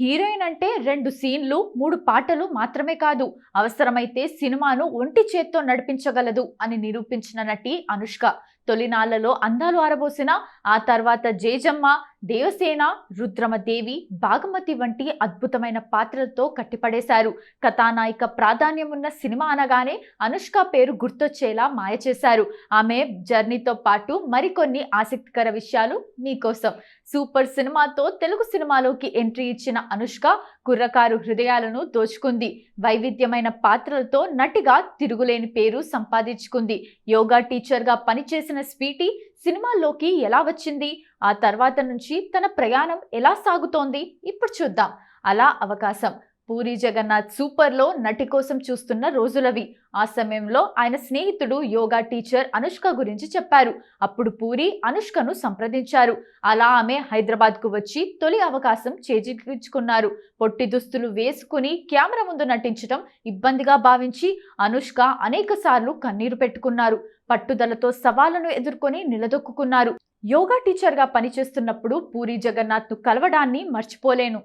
Heroine అంటే రెండు సీన్లు మూడు పాటలు మాత్రమే కాదు. అవసరమైతే సినిమాను ఒంటి చేత్తో నడిపించగలదు అని నిరూపించిన నటి అనుష్క. తొలినాళ్ళలో అందాలు ఆరబోసిన ఆ తర్వాత జేజమ్మ దేవసేన రుద్రమదేవి భాగమతి వంటి అద్భుతమైన పాత్రలతో కట్టిపడేశారు. కథానాయిక ప్రాధాన్యం ఉన్న సినిమా అనగానే అనుష్క పేరు గుర్తొచ్చేలా మాయ చేశారు. ఆమె జర్నీతో పాటు మరికొన్ని ఆసక్తికర విషయాలు మీకోసం సూపర్ సినిమాతో తెలుగు సినిమాలోకి ఎంట్రీ ఇచ్చిన అనుష్క కుర్రకారు హృదయాలను దోచుకుంది. వైవిధ్యమైన పాత్రలతో నటిగా తిరుగులేని పేరు సంపాదించుకుంది. యోగా టీచర్గా పనిచేసిన స్వీటీ సినిమాల్లోకి ఎలా వచ్చింది? ఆ తర్వాత నుంచి తన ప్రయాణం ఎలా సాగుతోంది? ఇప్పుడు చూద్దాం. అలా అవకాశం. పూరి జగన్నాథ్ సూపర్లో నటి కోసం చూస్తున్న రోజులవి. ఆ సమయంలో ఆయన స్నేహితుడు యోగా టీచర్ అనుష్క గురించి చెప్పారు. అప్పుడు పూరి అనుష్కను సంప్రదించారు. అలా ఆమె హైదరాబాద్కు వచ్చి తొలి అవకాశం చేజిక్కించుకున్నారు. పొట్టి దుస్తులు వేసుకుని కెమెరా ముందు నటించడం ఇబ్బందిగా భావించి అనుష్క అనేక కన్నీరు పెట్టుకున్నారు. పట్టుదలతో సవాళ్ళను ఎదుర్కొని నిలదొక్కున్నారు. యోగా టీచర్గా పనిచేస్తున్నప్పుడు పూరి జగన్నాథ్ను కలవడాన్ని మర్చిపోలేను.